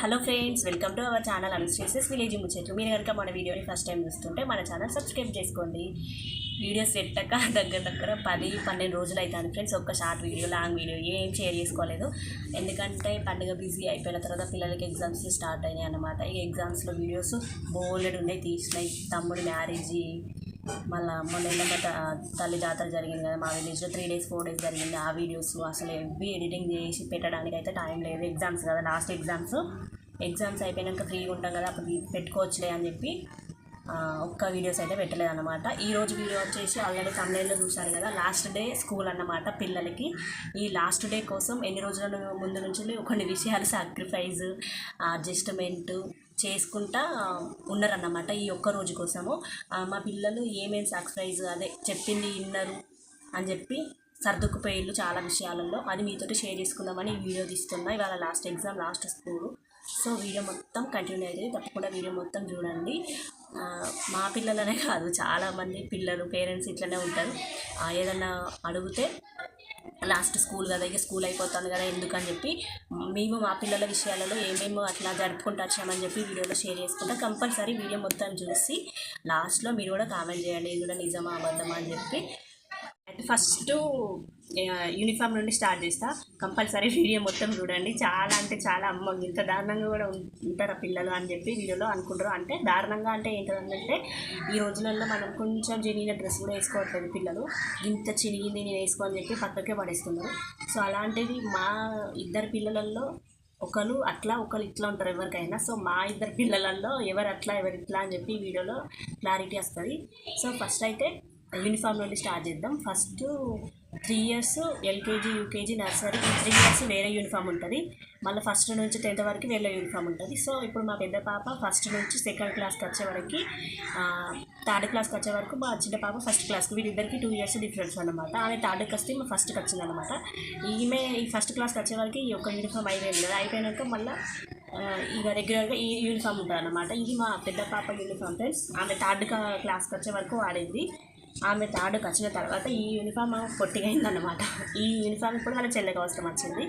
Hello friends welcome to our channel అనుశ్రీసెస్ village ముచ్చట్లు. మీరు కనుక మన వీడియోని ఫస్ట్ టైం చూస్తుంటే మన ఛానల్ సబ్స్క్రైబ్ చేసుకోండి. వీడియోస్ పెట్టక దగ్గర దగ్గర పది పన్నెండు రోజులు అవుతుంది ఫ్రెండ్స్. ఒక్క షార్ట్ వీడియో లాంగ్ వీడియో ఏం షేర్ చేసుకోలేదు. ఎందుకంటే పండుగ బిజీ అయిపోయిన తర్వాత పిల్లలకి ఎగ్జామ్స్ స్టార్ట్ అయినాయి అన్నమాట. ఈ ఎగ్జామ్స్లో వీడియోస్ బోల్డ్ ఉన్నాయి తీసినాయి. తమ్ముడు మ్యారేజ్ మళ్ళీ మొన్న త- తల్లి జాతర జరిగింది కదా మా విలేజ్లో త్రీ డేస్ ఫోర్ డేస్ జరిగింది ఆ వీడియోస్ అసలు ఎవ్వి ఎడిటింగ్ చేసి పెట్టడానికి అయితే టైం లేదు. ఎగ్జామ్స్ కదా లాస్ట్ ఎగ్జామ్స్ ఎగ్జామ్స్ అయిపోయాక ఫ్రీగా ఉంటాం కదా అప్పుడు పెట్టుకోవచ్చులే అని చెప్పి ఒక్క వీడియోస్ అయితే పెట్టలేదు అనమాట ఈ రోజు వీడియో వచ్చేసి ఆల్రెడీ తమిళలో చూశారు కదా లాస్ట్ డే స్కూల్ అన్నమాట పిల్లలకి. ఈ లాస్ట్ డే కోసం ఎన్ని రోజుల ముందు నుంచి కొన్ని విషయాలు సాక్రిఫైజ్ అడ్జస్ట్మెంట్ చేసుకుంటా ఉన్నారన్నమాట ఈ ఒక్క రోజు కోసము. మా పిల్లలు ఏమేమి సాక్రిఫైజ్ అదే చెప్పింది విన్నారు అని చెప్పి సర్దుకుపోయిళ్ళు చాలా విషయాలలో. అది మీతోటి షేర్ చేసుకుందామని వీడియో తీస్తున్నా. ఇవాళ last exam last school so video మొత్తం కంటిన్యూ అయితే తప్పకుండా వీడియో మొత్తం చూడండి. మా పిల్లలనే కాదు చాలామంది పిల్లలు పేరెంట్స్ ఇట్లనే ఉంటారు. ఏదన్నా అడిగితే లాస్ట్ స్కూల్ కదా ఇక స్కూల్ అయిపోతాను కదా ఎందుకని చెప్పి మేము మా పిల్లల విషయాలలో ఏమేమో అట్లా జరుపుకుంటూ వచ్చామని చెప్పి వీడియోలో షేర్ చేసుకుంటా. కంపల్సరీ వీడియో మొత్తం చూసి లాస్ట్లో మీరు కూడా కామెంట్ చేయండి ఇది కూడా నిజమా అబద్ధమా అని చెప్పి ఫస్ట్ యూనిఫామ్ నుండి స్టార్ట్ చేస్తా. కంపల్సరీ వీడియో మొత్తం చూడండి. చాలా అంటే చాలా అమ్మ ఇంత దారుణంగా కూడా ఉంటారు ఆ పిల్లలు అని చెప్పి వీడియోలో అనుకుంటారు. అంటే దారుణంగా అంటే ఏంటంటే ఈ రోజులలో మనం కొంచెం చినిగిన డ్రెస్ కూడా వేసుకోవట్లేదు పిల్లలు. ఇంత చినిగింది నేను వేసుకో అని చెప్పి పక్కకే పడేస్తున్నారు. సో అలాంటిది మా ఇద్దరు పిల్లలలో ఒకరు అట్లా ఒకరు ఇట్లా ఉంటారు ఎవరికైనా. సో మా ఇద్దరు పిల్లలలో ఎవరు అట్లా ఎవరు ఇట్లా అని చెప్పి వీడియోలో క్లారిటీ వస్తుంది. సో ఫస్ట్ అయితే యూనిఫామ్ నుండి స్టార్ట్ చేద్దాం. First three years LKG UKG nursery three years వేరే యూనిఫామ్ ఉంటుంది. మళ్ళీ ఫస్ట్ నుంచి టెన్త్ వరకు వేరే యూనిఫామ్ ఉంటుంది. సో ఇప్పుడు మా పెద్ద పాప ఫస్ట్ నుంచి సెకండ్ క్లాస్కి వచ్చే వరకు థర్డ్ క్లాస్కి వచ్చే వరకు మా చిన్న పాప ఫస్ట్ క్లాస్కి వీళ్ళిద్దరికి టూ ఇయర్స్ డిఫరెన్స్ అనమాట ఆమె థర్డ్కి వస్తే మా ఫస్ట్కి వచ్చిందనమాట ఈమె ఈ ఫస్ట్ క్లాస్కి వచ్చే వరకు ఈ యొక్క యూనిఫామ్ అయిపోయింది కదా. అయిపోయినాక మళ్ళీ ఇక రెగ్యులర్గా ఈ యూనిఫామ్ ఉంటుంది అనమాట ఇది మా పెద్ద పాప యూనిఫామ్ ఫ్రెండ్స్. ఆమె థర్డ్ క్లాస్కి వచ్చే వరకు వాడింది. ఆమె థర్డ్కి వచ్చిన తర్వాత ఈ యూనిఫామ్ ఆమె పొట్టిగైందనమాట ఈ యూనిఫామ్ ఇప్పుడు వాళ్ళ చెల్లెకి అవసరం వచ్చింది.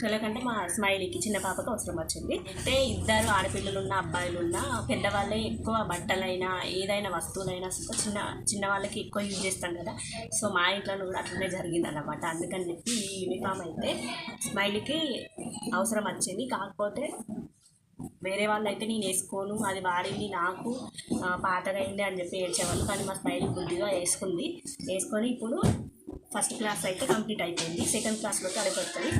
చెల్లెకంటే మా స్మైలీకి చిన్న పాపకు అవసరం వచ్చింది. అంటే ఇద్దరు ఆడపిల్లలు ఉన్న అబ్బాయిలు ఉన్న పెద్దవాళ్ళే ఎక్కువ బట్టలైనా ఏదైనా వస్తువులైనా సరే చిన్న చిన్న వాళ్ళకి ఎక్కువ యూజ్ చేస్తాం కదా. సో మా ఇంట్లో కూడా అట్లనే జరిగింది అనమాట అందుకని చెప్పి ఈ యూనిఫామ్ అయితే స్మైలీకి అవసరం వచ్చింది. కాకపోతే వేరే వాళ్ళు అయితే నేను వేసుకోను అది వాడింది నాకు పాతగైంది పాతగా అయింది అని చెప్పి ఏడ్చేవాళ్ళు. కానీ మా స్మైల్ బుద్ధిగా వేసుకుంది. వేసుకొని ఇప్పుడు ఫస్ట్ క్లాస్ అయితే కంప్లీట్ అయిపోయింది. సెకండ్ క్లాస్లోకి అడగొస్తుంది.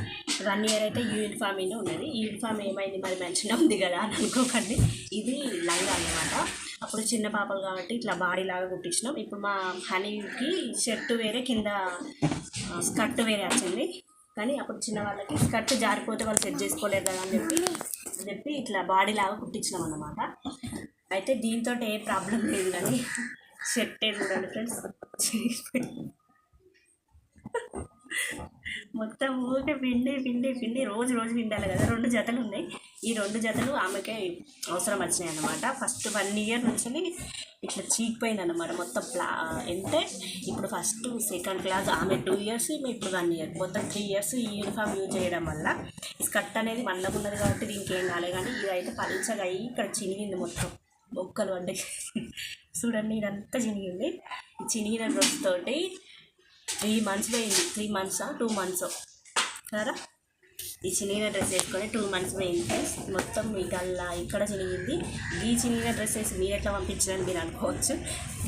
వన్ ఇయర్ అయితే యూనిఫామ్ అయినా ఉన్నది. ఈ యూనిఫామ్ ఏమైంది మరి మంచిగా ఉంది కదా అని అనుకోకండి. ఇది లైవ్ అనమాట అప్పుడు చిన్న పాపలు కాబట్టి ఇట్లా బాడీ లాగా కుట్టించినాం. ఇప్పుడు మా హనీకి షర్ట్ వేరే కింద స్కర్ట్ వేరే వచ్చింది. కానీ అప్పుడు చిన్న వాళ్ళకి స్కర్ట్ జారిపోతే వాళ్ళు సెట్ చేసుకోలేరు కదా అని చెప్పి అని చెప్పి ఇట్లా బాడీ లాగా కుట్టించినాం అన్నమాట. అయితే దీంతో ఏ ప్రాబ్లం లేదు కానీ షర్ట్ ఏ చూడండి ఫ్రెండ్స్. మొత్తం ఊరికే పిండి పిండి పిండి. రోజు రోజు పిండాలి కదా. రెండు జతలు ఉన్నాయి. ఈ రెండు జతలు ఆమెకే అవసరం వచ్చినాయి అనమాట ఫస్ట్ వన్ ఇయర్ నుంచి ఇట్లా చీకిపోయింది అనమాట మొత్తం ప్లా అంటే ఇప్పుడు ఫస్ట్ సెకండ్ క్లాస్ ఆమె టూ ఇయర్స్ ఇప్పుడు వన్ ఇయర్ మొత్తం త్రీ ఇయర్స్ ఈ యూనిఫామ్ యూజ్ చేయడం వల్ల ఈ స్కర్ట్ అనేది ఉన్నది కాబట్టి దీనికి ఏం కాలే కానీ ఇదైతే పలుచగా అయ్యి ఇక్కడ చినిగింది మొత్తం. బొక్కలు పడ్డాయి. చూడండి ఇదంతా చినిగింది. చినిగిన డ్రెస్ తోటి త్రీ మంత్స్ పోయింది. త్రీ మంత్సా? Two months? సరే ఈ చినిగిన డ్రెస్ వేసుకొని టూ మంత్స్ పోయింది ఫ్రెండ్స్. మొత్తం గల్లా ఇక్కడ చినిగింది. ఈ చినిగిన డ్రెస్ వేసి మీరు ఎట్లా పంపించారని మీరు అనుకోవచ్చు.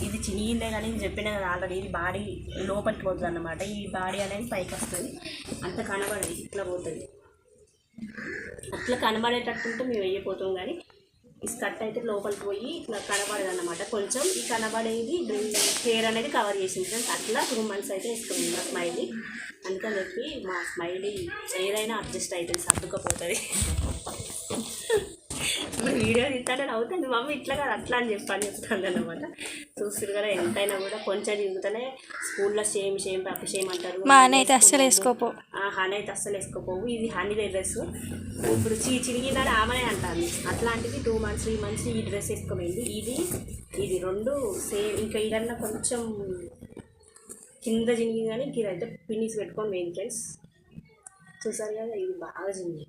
ఇది చినిగిందే కానీ నేను చెప్పిన కదా ఆల్రెడీ ఇది బాడీ లోపలికి పోతుంది అన్నమాట ఈ బాడీ అనేది పైకి వస్తుంది. అంత కనబడదు. ఇట్లా పోతుంది. అట్లా కనబడేటట్టుంటే మేము వెయ్యిపోతాం కానీ స్కర్ట్ అయితే లోపలికి పోయి ఇట్లా కనబడదు అనమాట కొంచెం ఈ కనబడేది హెయిర్ అనేది కవర్ చేసింది ఫ్రెండ్స్ అట్లా టూ మంత్స్ అయితే వేసుకుంది మా స్మైలీ అందుకని చెప్పి మా స్మైలీ ఏదైనా అడ్జస్ట్ అవుతుంది సర్దుకపోతుంది. వీడియో తీస్తానే అవుతుంది మమ్మీ ఇట్లా కాదు అట్లా అని చెప్పని చెప్తాను అనమాట చూస్తారు కదా ఎంతైనా కూడా కొంచెం తిరుగుతూనే స్కూల్లో సేమ్ సేమ్ పాప సేమ్ అంటారు. మా అన్న అయితే అస్సలు వేసుకోపో. ఆ హనీ అయితే అస్సలు వేసుకోపోవు. ఇది హనీ డ్రెస్ ఇప్పుడు చి చిరిగిందని ఆమెనే అంటాను అట్లాంటిది టూ మంత్స్ త్రీ మంత్స్ ఈ డ్రెస్ వేసుకోమైంది ఇది ఇది రెండు సేమ్ ఇంకా ఇదన్నా కొంచెం కింద చినిగి కానీ ఇదైతే పిన్నిస్ పెట్టుకొని పోయింది ఫ్రెండ్స్. చూసారు కదా ఇది బాగా చిన్నది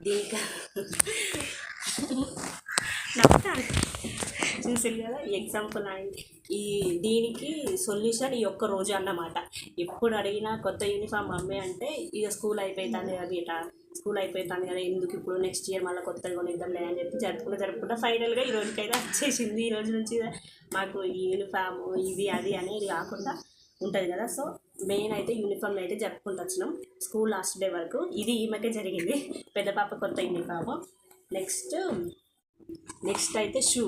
దీనికి? నవ్వుతాను చూసారు కదా ఎగ్జాంపుల్ అండి ఈ దీనికి సొల్యూషన్ ఈ ఒక్క రోజు అన్నమాట. ఎప్పుడు అడిగినా కొత్త యూనిఫామ్ మమ్మీ అంటే ఇక స్కూల్ అయిపోతుంది కదా ఇట స్కూల్ అయిపోతుంది కదా ఎందుకు ఇప్పుడు నెక్స్ట్ ఇయర్ మళ్ళీ కొత్తగా కొనిద్దాంలే అని చెప్పి జరుపుకుంటూ జరుపుకుంటా ఫైనల్గా ఈ రోజుకైతే వచ్చేసింది. ఈ రోజు నుంచి మాకు ఈ యూనిఫామ్ ఇది అది అనేది కాకుండా ఉంటుంది కదా. సో మెయిన్ అయితే యూనిఫామ్ అయితే జరుపుకుంటూ వచ్చినాం స్కూల్ లాస్ట్ డే వరకు. ఇది ఈమెకే జరిగింది. పెద్ద పాప కొత్త యూనిఫామ్ నెక్స్ట్ నెక్స్ట్ అయితే షూ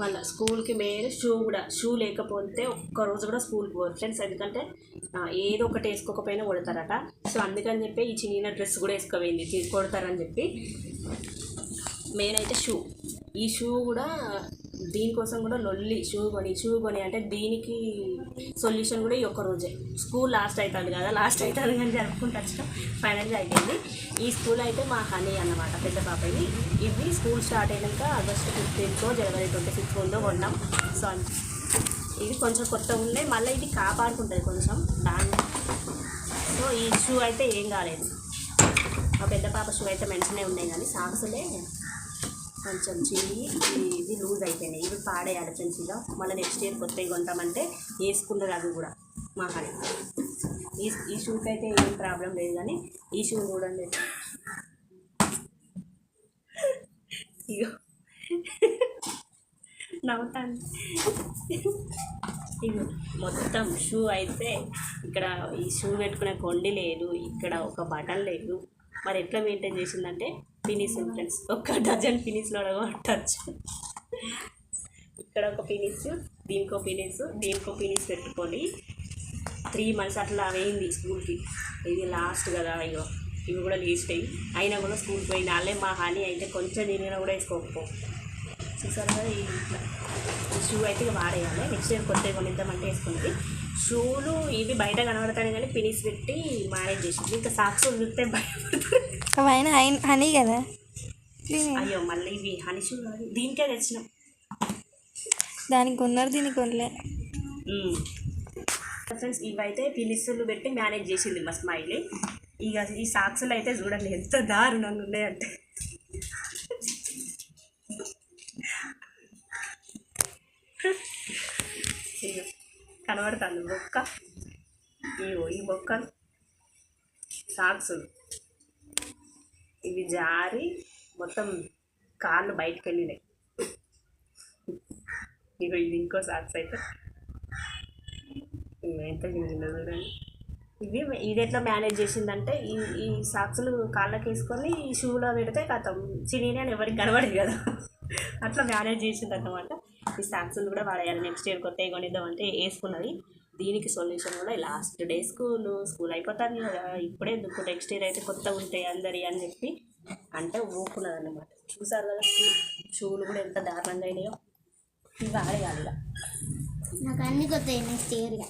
మళ్ళీ స్కూల్కి మెయిన్ షూ కూడా షూ లేకపోతే ఒక్కరోజు కూడా స్కూల్కి పోరు. ఫ్రెండ్స్ ఎందుకంటే ఏదో ఒకటి వేసుకోకపోయినా కొడతారట. సో అందుకని చెప్పి ఈ చిన్న డ్రెస్ కూడా వేసుకోపోయింది. కొడతారని చెప్పి. మెయిన్ అయితే షూ. ఈ షూ కూడా దీనికోసం కూడా లొల్లి షూ కొని షూ కొని అంటే దీనికి సొల్యూషన్ కూడా ఈ ఒక్క రోజే. స్కూల్ లాస్ట్ అవుతుంది కదా లాస్ట్ అవుతుంది కానీ జరుపుకుంటూ వచ్చినాం ఫైనల్గా అయిపోయింది. ఈ స్కూల్ అయితే మా హనీ అన్నమాట పెద్ద పాపది. ఇవి స్కూల్ స్టార్ట్ అయినాక ఆగస్ట్ ఫిఫ్టీన్తో జనవరి ట్వంటీ సిక్స్త్ ఉందో కొన్నాం. సో ఇది కొంచెం కొత్త ఉండే. మళ్ళీ ఇది కాపాడుకుంటుంది కొంచెం దాన్ని. సో ఈ షూ అయితే ఏం కాలేదు. మా పెద్ద పాప షూ అయితే మంచిగానే ఉన్నాయి కానీ సాక్సులే కొంచెం చిరిగి ఇది లూజ్ అయిపోయినాయి. ఇవి పాడేయాలి ఫ్రెండ్స్ మళ్ళీ నెక్స్ట్ ఇయర్ కొత్తవి కొంటామంటే వేసుకున్నారు అవి కూడా మా ఈ ఈ షూకి అయితే ఏం ప్రాబ్లం లేదు కానీ ఈ షూ చూడండి. ఇగో. నవ్వుతాను ఇగో మొత్తం షూ అయితే ఇక్కడ ఈ షూ పెట్టుకునే కొండి లేదు. ఇక్కడ ఒక బటన్ లేదు. మరి ఎట్లా మెయింటైన్ చేసిందంటే ఫినిస్ ఫ్రెండ్స్ ఒక డజన్ ఫినిస్లో కొట్టచ్చు ఇక్కడ ఒక ఫినిస్ దీనికో ఫినిస్ దీనికో ఫినిస్ పెట్టుకొని త్రీ మంత్స్ అట్లా అయింది స్కూల్కి. ఇది లాస్ట్ కదా ఇగో. ఇవి కూడా లీస్ట్ అయినా కూడా స్కూల్కి పోయింది వాళ్ళే మా హాని అయితే కొంచెం దీనిలో కూడా వేసుకోకపో. చూసారు కదా ఈ షూ అయితే వాడేయాలి. నెక్స్ట్ ఇయర్ కొత్తవి కొనిద్దామంటే వేసుకుంది షూలు ఇవి బయట కనబడతాయి కానీ పినిస్ పెట్టి మేనేజ్ చేసింది. ఇంకా సాక్స్ చూస్తే హై- హనీ కదా? అయ్యో మళ్ళీ ఇవి హనీ షూ కాదు. దీనికే తెచ్చినాం. దానికి కొన్నారు దీనికి కొనలే. ఫ్రెండ్స్ ఇవైతే పినిస్సులు పెట్టి మేనేజ్ చేసింది మా స్మైలీ. ఇక ఈ సాక్సులు అయితే చూడండి ఎంత దారుణంగా ఉన్నాయంటే. కనబడుతుంది. బొక్క ఇవో ఈ బొక్కలు సాక్సులు. ఇవి జారి మొత్తం కాళ్ళు బయటకు వెళ్ళినాయి ఇగో ఇది ఇంకో సాక్స్ అయితే. ఎంత చిన్నదో చూడండి. ఇవి ఇది ఎట్లా మేనేజ్ చేసిందంటే ఈ ఈ సాక్సులు కాళ్ళకి వేసుకొని ఈ షూలో పెడితే కథం. చిని అని ఎవరికి కనబడదు కదా. అట్లా మేనేజ్ చేసింది అన్నమాట ఈ సాక్సులు కూడా వాడేయాలి. నెక్స్ట్ ఇయర్ కొత్త కొనిద్దామంటే వేసుకున్నది. దీనికి సొల్యూషన్ కూడా లాస్ట్ డే స్కూల్ స్కూల్ అయిపోతుంది కదా. ఇప్పుడే ఎందుకు? నెక్స్ట్ ఇయర్ అయితే కొత్త ఉంటాయి అందరి అని చెప్పి అంటే ఊపుకున్నది అన్నమాట చూసారు కదా షూ షూలు కూడా ఎంత దారుణంగా అయినాయో. ఇవి వాడేయాలి ఇక. నాకు అన్ని కొత్త నెక్స్ట్ ఇయర్గా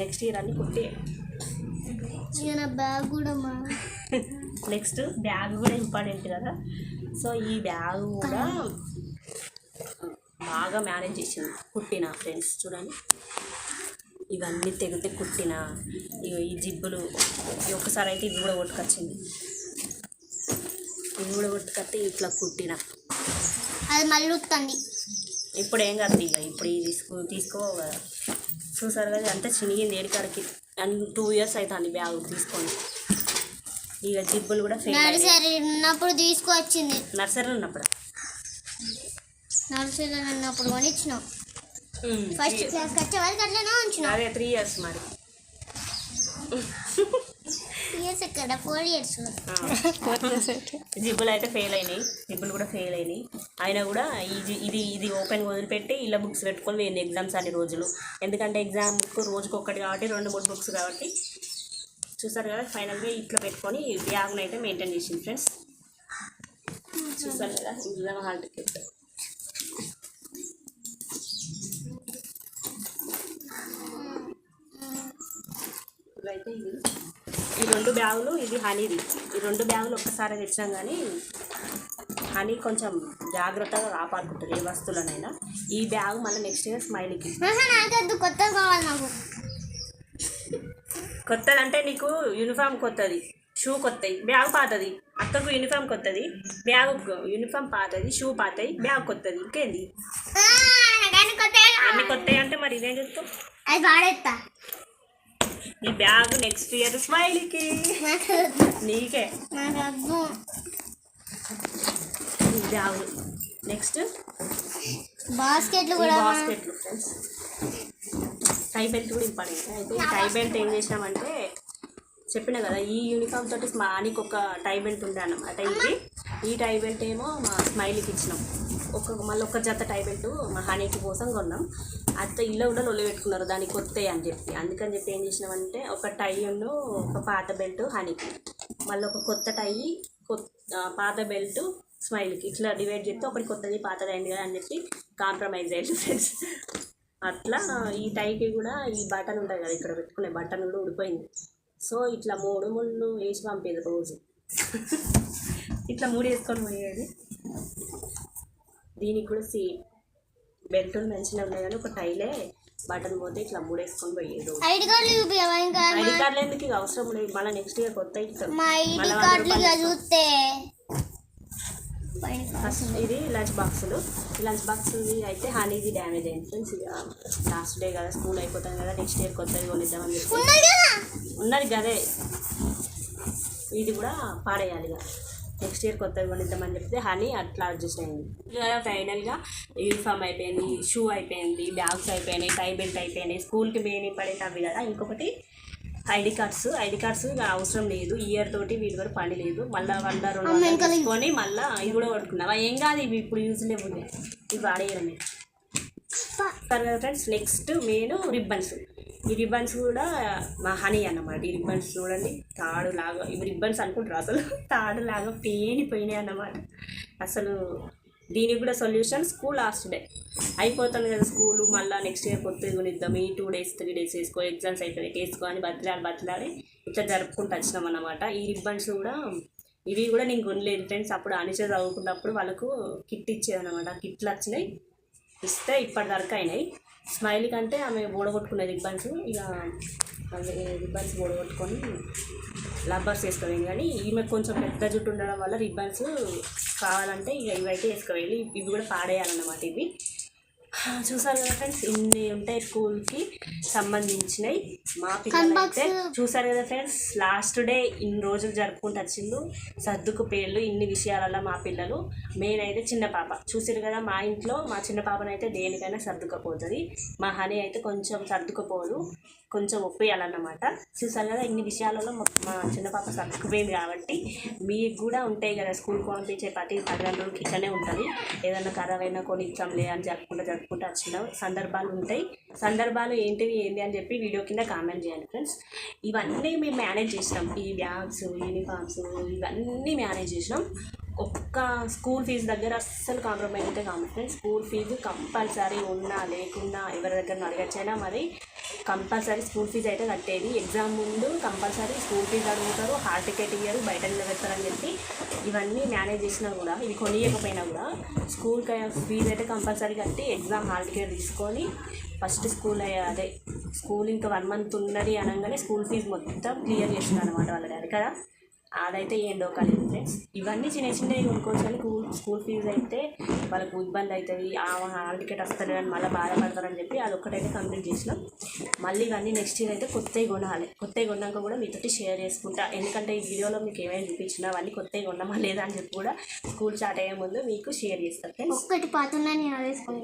నెక్స్ట్ ఇయర్ అన్ని కుట్టి నా బ్యాగ్ కూడా మా నెక్స్ట్ బ్యాగ్ కూడా ఇంపార్టెంట్ కదా. సో ఈ బ్యాగ్ కూడా బాగా మేనేజ్ చేసింది. కుట్టిన ఫ్రెండ్స్ చూడండి. ఇవన్నీ తెగితే కుట్టిన ఈ జిబ్బులు ఈ ఒక్కసారి అయితే ఇవి కూడా కొట్టుకొచ్చింది. ఇవి కూడా కొట్టుకొస్తే ఇట్లా కుట్టిన. అది మళ్ళీ వస్తుంది ఇప్పుడు ఏం కాదు ఇక ఇప్పుడు ఇది తీసుకో తీసుకో కదా. చూసారు కదా అంతా చినిగింది ఏడికాడికి అండ్ టూ ఇయర్స్ అవుతుంది బ్యాగ్ తీసుకొని. ఇక జిబ్బులు కూడా నర్సరీ ఉన్నప్పుడు తీసుకువచ్చింది నర్సరీలో ఉన్నప్పుడు? నర్సరీలో ఉన్నప్పుడు కొనిచ్చినాం. ఫస్ట్ క్లాస్కి వచ్చే వరకు అట్లనే ఉంచినాం. అదే త్రీ ఇయర్స్ మరి. ఇయర్స్ ఎక్కడ? ఫోర్ ఇయర్స్ జిబ్బులు అయితే ఫెయిల్ అయినాయి. జిబ్బులు కూడా ఫెయిల్ అయినాయి. అయినా కూడా ఇది ఇది ఇది ఓపెన్ వదిలిపెట్టి ఇలా బుక్స్ పెట్టుకొని పోయింది ఎగ్జామ్స్ అన్ని రోజులు. ఎందుకంటే ఎగ్జామ్ బుక్ రోజుకి ఒక్కటి కాబట్టి రెండు మూడు బుక్స్ కాబట్టి చూసారు కదా ఫైనల్గా ఇట్లా పెట్టుకొని బ్యాగ్ని అయితే మెయింటైన్ చేసింది ఫ్రెండ్స్ చూసారు కదా ఎగ్జామ్ హాల్ టికెట్ ఇవైతే ఇది ఈ రెండు బ్యాగులు ఇది హనీది. ఈ రెండు బ్యాగులు ఒక్కసారి తెచ్చాం కానీ హనీ కొంచెం జాగ్రత్తగా కాపాడుకుంటుంది ఏ వస్తువులనైనా. ఈ బ్యాగ్ మళ్ళీ నెక్స్ట్ ఇయర్ స్మైలీకి. కావాలి నాకు కొత్తది అంటే నీకు. యూనిఫామ్ కొత్తది షూ కొత్తది బ్యాగ్ పాతది. అక్కకు యూనిఫామ్ కొత్తది బ్యాగ్ యూనిఫామ్ పాతది షూ పాతది బ్యాగ్ కొత్తది. ఇంకేంది? అన్ని కొత్తవి అంటే మరి ఇదేం చెప్తావు? ఈ బ్యాగ్ నెక్స్ట్ ఇయర్ స్మైలీకి. నాకు ఈ బ్యాగ్ నెక్స్ట్ బాస్కెట్లు కూడా బాస్కెట్లు టై బెల్ట్ కూడా ఇంపార్టెంట్ అయితే ఈ టై బెల్ట్ ఏం చేసినామంటే చెప్పిన కదా ఈ యూనిఫామ్ తోటి స్మానికి ఒక టై బెల్ట్ ఉండే అన్నమాట. ఇది ఈ టై బెల్ట్ ఏమో మా స్మైలీకి ఇచ్చినాం. ఒక మళ్ళీ ఒక జత టై బెల్ట్ మా హనీకి కోసం కొన్నాం. అత్త ఇల్లు కూడా లొల్లి పెట్టుకున్నారు దానికి కొత్త అని చెప్పి. అందుకని చెప్పి ఏం చేసినామంటే ఒక టై ఉన్ను ఒక పాత బెల్ట్ హనీ. మళ్ళీ ఒక కొత్త టై కొత్త పాత బెల్ట్ స్మైల్కి. ఇట్లా డివైడ్ చేస్తే ఒకటి కొత్తది పాతది అయింది కదా అని చెప్పి కాంప్రమైజ్ అయ్యారు ఫ్రెండ్స్. అట్లా ఈ టైకి కూడా ఈ బటన్ ఉంటుంది కదా ఇక్కడ పెట్టుకునే బటన్ కూడా ఊడిపోయింది. సో ఇట్లా మూడు ముళ్ళు వేసి పంపేది రోజు. ఇట్లా మూడు వేసుకొని పోయేది. దీనికి కూడా సేమ్. బెల్టులు మంచిగా ఉన్నాయి కానీ ఒక టైలే బటన్ పోతే ఇట్లా మూడు వేసుకొని పోయేది. ఐడి కార్డులు ఇంకా ఐడి కార్డులు ఎందుకు ఇక అవసరం లేదు మళ్ళీ నెక్స్ట్ ఇయర్ కొత్త ఇస్తారు మా ఐడి కార్డులు ఇక చూస్తే. ఫస్ట్ ఇది లంచ్ బాక్సులు. లంచ్ బాక్స్ అయితే హనీది డ్యామేజ్ అయింది ఫ్రెండ్స్ లాస్ట్ డే కదా స్కూల్ అయిపోతాం కదా నెక్స్ట్ ఇయర్ కొత్తది కొనిద్దామని చెప్పి. ఉన్నది కదా? ఇది కూడా పాడేయాలి ఇక నెక్స్ట్ ఇయర్ కొత్తది కొనిద్దామని చెప్తే హనీ అట్లా అడ్జస్ట్ అయింది. ఫైనల్గా యూనిఫామ్ అయిపోయింది షూ అయిపోయింది బ్యాగ్స్ అయిపోయినాయి టై బెల్ట్ అయిపోయినాయి స్కూల్కి మెయిన్ ఇంపార్టెంట్ అవి కదా. ఇంకొకటి ఐడి కార్డ్స్. ఐడి కార్డ్స్ అవసరం లేదు. ఇయర్ తోటి వీటి వరకు పని లేదు. మళ్ళీ వంద రెండు తీసుకొని మళ్ళీ ఇది కూడా కొట్టుకున్నావా ఏం కాదు ఇవి ఇప్పుడు యూజ్ లేవు ఇవి. సరే కదా ఫ్రెండ్స్ నెక్స్ట్ మెయిన్ రిబ్బన్స్ ఈ రిబ్బన్స్ కూడా మా హనీ అన్నమాట. ఈ రిబ్బన్స్ చూడండి తాడు లాగా ఇవి రిబ్బన్స్ అనుకుంటారు అసలు. తాడు లాగా పేనిపోయినాయి అన్నమాట. అసలు దీనికి కూడా సొల్యూషన్ స్కూల్ లాస్ట్ డే అయిపోతుంది కదా స్కూల్ మళ్ళీ నెక్స్ట్ ఇయర్ కొత్తది కొనిద్దాం ఈ టూ డేస్ త్రీ డేస్ వేసుకో ఎగ్జామ్స్ అయిపోయి వేసుకో అని బతిలాడి బతిలాడి ఇట్లా జరుపుకుంటూ వచ్చినాం అన్నమాట. ఈ రిబ్బన్స్ కూడా ఇవి కూడా నేను కొనలేదు ఫ్రెండ్స్ అప్పుడు అనిచే చదువుకున్నప్పుడు వాళ్ళకు కిట్ ఇచ్చేది అనమాట కిట్లు వచ్చినాయి ఇస్తే ఇప్పటివరకు అయినాయి. స్మైల్ కంటే ఆమె ఓడగొట్టుకునే రిబ్బన్స్ ఇక రిబ్బన్స్ ఓడగొట్టుకొని లబ్బర్స్ వేసుకోవాలి. కానీ ఈమె కొంచెం పెద్ద జుట్టు ఉండడం వల్ల రిబ్బన్స్ కావాలంటే ఇక ఇవైతే వేసుకోవాలి. ఇవి కూడా పాడేయాలన్నమాట ఇవి. చూసారు కదా ఫ్రెండ్స్ ఇన్ని ఉంటాయి స్కూల్కి. సంబంధించినవి మా పిల్లలు అయితే చూసారు కదా ఫ్రెండ్స్ లాస్ట్ డే ఇన్ని రోజులు జరుపుకుంటూ వచ్చిండు సర్దుకు పేర్లు ఇన్ని విషయాలలో మా పిల్లలు. మెయిన్ అయితే చిన్న పాప. చూసారు కదా మా ఇంట్లో మా చిన్న పాపనైతే దేనికైనా సర్దుకపోతుంది. మా హనీ అయితే కొంచెం సర్దుకుపోదు. కొంచెం ఒప్పేయాలన్నమాట. చూసారు కదా ఇన్ని విషయాలలో మా చిన్న పాప సర్దుకుపోయింది కాబట్టి మీకు కూడా ఉంటాయి కదా స్కూల్కి పంపించే ప్రతి తల్లిదండ్రులకి ఇట్లనే ఉంటుంది. ఏదైనా ఖరాబ్ అయినా కొని ఇచ్చాంలే అని జరుపుకుంటూ జరుపుకుంటూ వచ్చిన సందర్భాలు ఉంటాయి. సందర్భాలు ఏంటివి ఏంటి అని చెప్పి వీడియో కింద కామెంట్ చేయండి ఫ్రెండ్స్. ఇవన్నీ మేము మేనేజ్ చేసినాం. ఈ బ్యాగ్స్ యూనిఫామ్స్ ఇవన్నీ మేనేజ్ చేసినాం. ఒక్క స్కూల్ ఫీజు దగ్గర అస్సలు కాంప్రమైజ్ అయితే కాదు. ఫ్రెండ్స్ స్కూల్ ఫీజు కంపల్సరీ ఉన్నా లేకున్నా ఎవరి దగ్గర అడగచ్చైనా మరి కంపల్సరీ స్కూల్ ఫీజు అయితే కట్టేది. ఎగ్జామ్ ముందు కంపల్సరీ స్కూల్ ఫీజు అడుగుతారు హాల్ టికెట్ ఇయ్యరు బయట నిలబెడతారని చెప్పి ఇవన్నీ మేనేజ్ చేసినా కూడా ఇవి కొనియకపోయినా కూడా స్కూల్ ఫీజు అయితే కంపల్సరీ కట్టి ఎగ్జామ్ హాల్ టికెట్ తీసుకొని ఫస్ట్ స్కూల్ అదే స్కూల్ ఇంకా వన్ మంత్ ఉన్నది అనగానే స్కూల్ ఫీజు మొత్తం క్లియర్ చేసిన అనమాట వాళ్ళ డాడీ. కదా? అదైతే ఏం డోకాలేదు ఫ్రెండ్స్ ఇవన్నీ చిన్న చిన్నవి కొనుక్కోవచ్చు కానీ స్కూల్ ఫీజు అయితే వాళ్ళకు ఇబ్బంది అవుతుంది హాల్ టికెట్ వస్తుంది అని మళ్ళీ బాధపడతారని చెప్పి అది ఒక్కటైతే కంప్లీట్ చేసినాం. మళ్ళీ ఇవన్నీ నెక్స్ట్ ఇయర్ అయితే కొత్తవి కొనాలి. కొత్తవి కొన్నాక కూడా మీతోటి షేర్ చేసుకుంటా. ఎందుకంటే ఈ వీడియోలో మీకు ఏమైనా చూపించినా అవన్నీ కొత్తవి కొన్నామా లేదా అని చెప్పి కూడా స్కూల్ స్టార్ట్ అయ్యే ముందు మీకు షేర్ చేస్తాను ఒక్కటి పాతున్నా నేను అదేసుకొని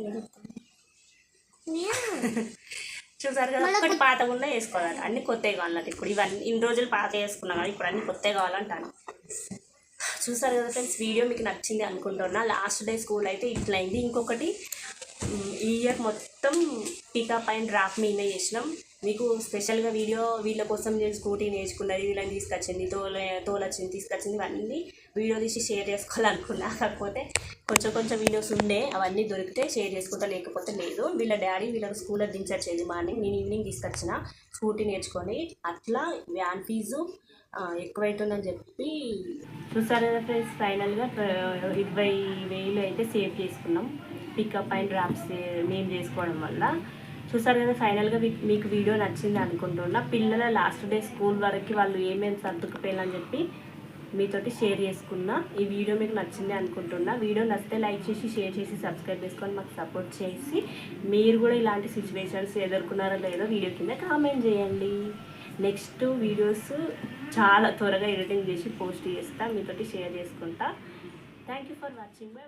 చూసారు కదా ఒక్కటి పాత కూడా వేసుకోవాలి అన్ని కొత్తవి కావాలంటే ఇప్పుడు. ఇవన్నీ ఇన్ని రోజులు పాత వేసుకున్నాం కానీ ఇప్పుడు అన్ని కొత్తవి కావాలంటాను. చూసారు కదా ఫ్రెండ్స్ వీడియో మీకు నచ్చింది అనుకుంటున్నా. లాస్ట్ డే స్కూల్ అయితే ఇట్లా అయింది ఇంకొకటి ఈ ఇయర్ మొత్తం పికప్ అండ్ డ్రాప్ మీద చేసినాం. మీకు స్పెషల్గా వీడియో వీళ్ళ కోసం నేను స్కూటీ నేర్చుకున్నది వీళ్ళని తీసుకొచ్చింది తోల తోలొచ్చింది తీసుకొచ్చింది ఇవన్నీ వీడియో తీసి షేర్ చేసుకోవాలనుకున్నా. కాకపోతే కొంచెం కొంచెం వీడియోస్ ఉండే అవన్నీ దొరికితే షేర్ చేసుకుంటా లేకపోతే లేదు. వీళ్ళ డాడీ వీళ్ళకి స్కూల్లో దించచ్చేది మార్నింగ్ నేను ఈవినింగ్ తీసుకొచ్చిన స్కూటీ నేర్చుకొని. అట్లా వ్యాన్ ఫీజు ఎక్కువైతుందని చెప్పి చూసారు కదా ఫ్రెండ్స్ ఫైనల్గా ఇరవై వేలు అయితే సేవ్ చేసుకున్నాం. పికప్ అండ్ డ్రాప్స్ మేము చేసుకోవడం వల్ల. చూసారు కదా ఫైనల్గా మీకు వీడియో నచ్చింది అనుకుంటున్నా. పిల్లల లాస్ట్ డే స్కూల్ వరకు వాళ్ళు ఏమేమి సర్దుకుపోయాలని చెప్పి మీతోటి షేర్ చేసుకున్నా. ఈ వీడియో మీకు నచ్చింది అనుకుంటున్నా. వీడియో నచ్చితే లైక్ చేసి షేర్ చేసి సబ్స్క్రైబ్ చేసుకొని మాకు సపోర్ట్ చేసి. మీరు కూడా ఇలాంటి సిచ్యువేషన్స్ ఎదుర్కొన్నారో లేదో వీడియో కింద కామెంట్ చేయండి. నెక్స్ట్ వీడియోస్ చాలా త్వరగా ఎడిటింగ్ చేసి పోస్ట్ చేస్తా. మీతోటి షేర్ చేసుకుంటా. Thank you for watching bye